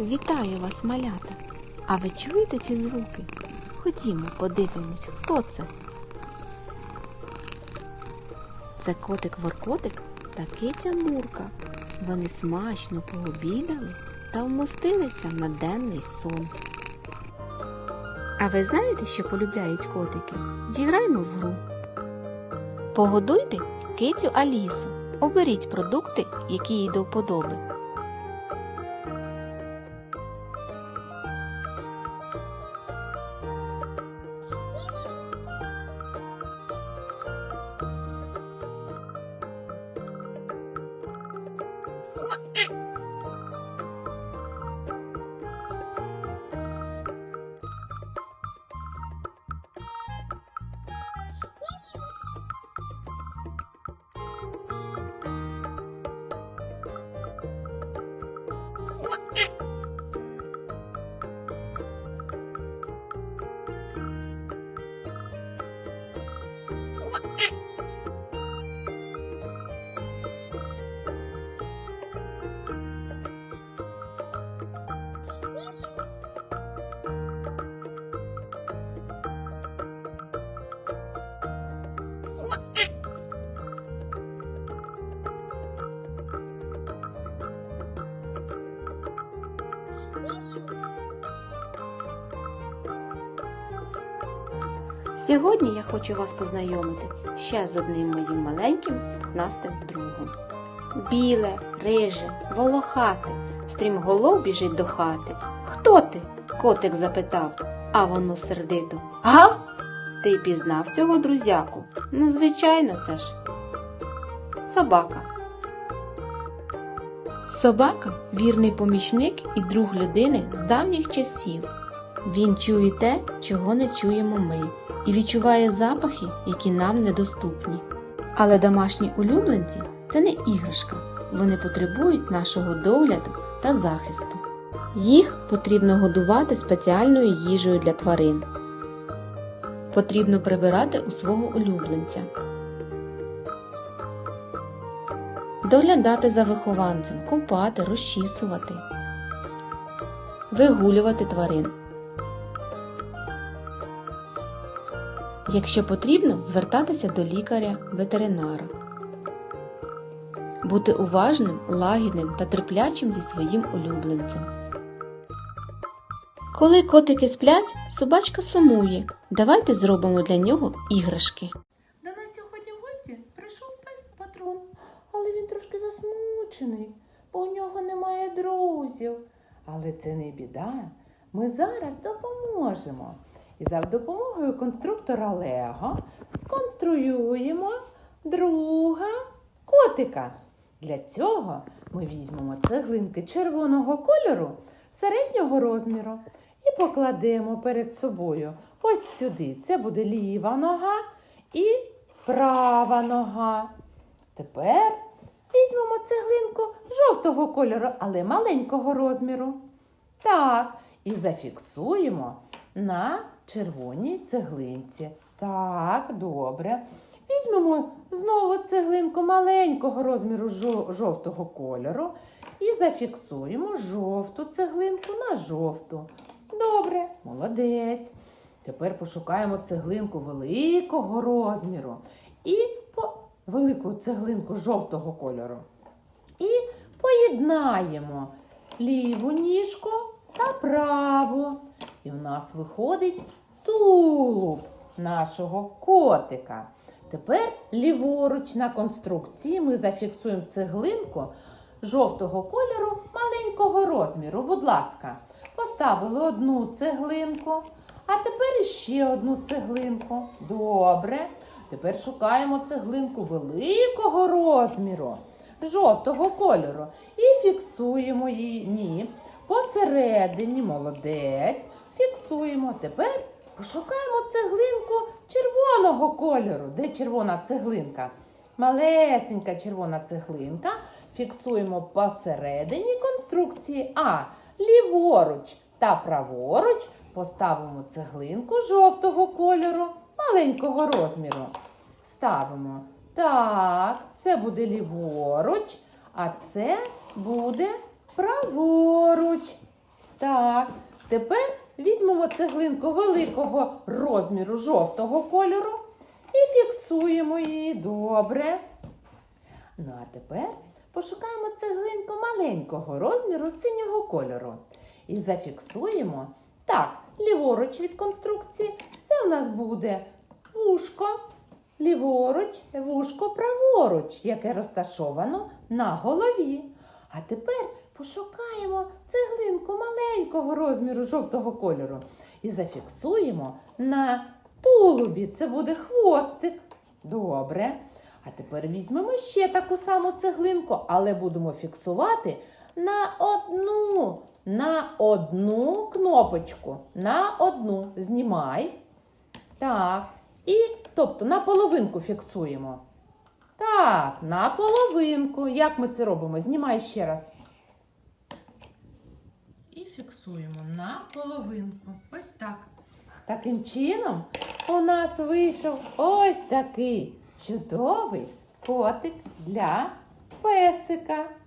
Вітаю вас, малята! А ви чуєте ці звуки? Ходімо, подивимось, хто це. Це котик Воркотик та киця Мурка. Вони смачно пообідали та вмостилися на денний сон. А ви знаєте, що полюбляють котики? Зіграймо в гру. Погодуйте кицю Алісу. Оберіть продукти, які їй до вподоби. Okay. Сьогодні я хочу вас познайомити ще з одним моїм маленьким пухнастим другом. Біле, риже, волохате, стрімголов біжить до хати. Хто ти? котик запитав, а воно сердито. Гав? Ти пізнав цього друзяку? Ну, звичайно, це ж собака. Собака вірний помічник і друг людини з давніх часів. Він чує те, чого не чуємо ми, і відчуває запахи, які нам недоступні. Але домашні улюбленці це не іграшка, вони потребують нашого догляду та захисту. Їх потрібно годувати спеціальною їжею для тварин. Потрібно прибирати у свого улюбленця. Доглядати за вихованцем, купати, розчісувати, вигулювати тварин. Якщо потрібно, звертатися до лікаря-ветеринара. Бути уважним, лагідним та терплячим зі своїм улюбленцем. Коли котики сплять, собачка сумує. Давайте зробимо для нього іграшки. До нас сьогодні в гості прийшов патрон, але він трошки засмучений, бо у нього немає друзів. Але це не біда. Ми зараз допоможемо. І за допомогою конструктора Лего сконструюємо друга котика. Для цього ми візьмемо цеглинки червоного кольору середнього розміру покладемо перед собою ось сюди. Це буде ліва нога і права нога. Тепер візьмемо цеглинку жовтого кольору, але маленького розміру. Так, і зафіксуємо на червоній цеглинці. Так, добре. Візьмемо знову цеглинку маленького розміру жовтого кольору і зафіксуємо жовту цеглинку на жовту. Добре, молодець. Тепер пошукаємо цеглинку великого розміру і по велику цеглинку жовтого кольору. І поєднаємо ліву ніжку та праву. І в нас виходить тулуб нашого котика. Тепер ліворуч на конструкції ми зафіксуємо цеглинку жовтого кольору маленького розміру. Будь ласка, поставили одну цеглинку, а тепер іще одну цеглинку. Добре. Тепер шукаємо цеглинку великого розміру, жовтого кольору. І фіксуємо її. Ні. Посередині молодець. Фіксуємо. Тепер пошукаємо цеглинку червоного кольору. Де червона цеглинка? Малесенька червона цеглинка. Фіксуємо посередині конструкції. А ліворуч та праворуч поставимо цеглинку жовтого кольору, маленького розміру. Ставимо. Так, це буде ліворуч, а це буде праворуч. Так, тепер візьмемо цеглинку великого розміру жовтого кольору і фіксуємо її добре. Ну а тепер пошукаємо цеглинку маленького розміру синього кольору і зафіксуємо. Так, ліворуч від конструкції це у нас буде вушко, ліворуч, вушко праворуч, яке розташовано на голові. А тепер пошукаємо цеглинку маленького розміру жовтого кольору і зафіксуємо на тулубі. Це буде хвостик. Добре. А тепер візьмемо ще таку саму цеглинку, але будемо фіксувати на одну, на одну кнопочку. На одну. Знімай. Так. І, тобто, на половинку фіксуємо. Так, на половинку. Як ми це робимо? Знімай ще раз. І фіксуємо на половинку. Ось так. Таким чином у нас вийшов ось такий чудовий котик для песика.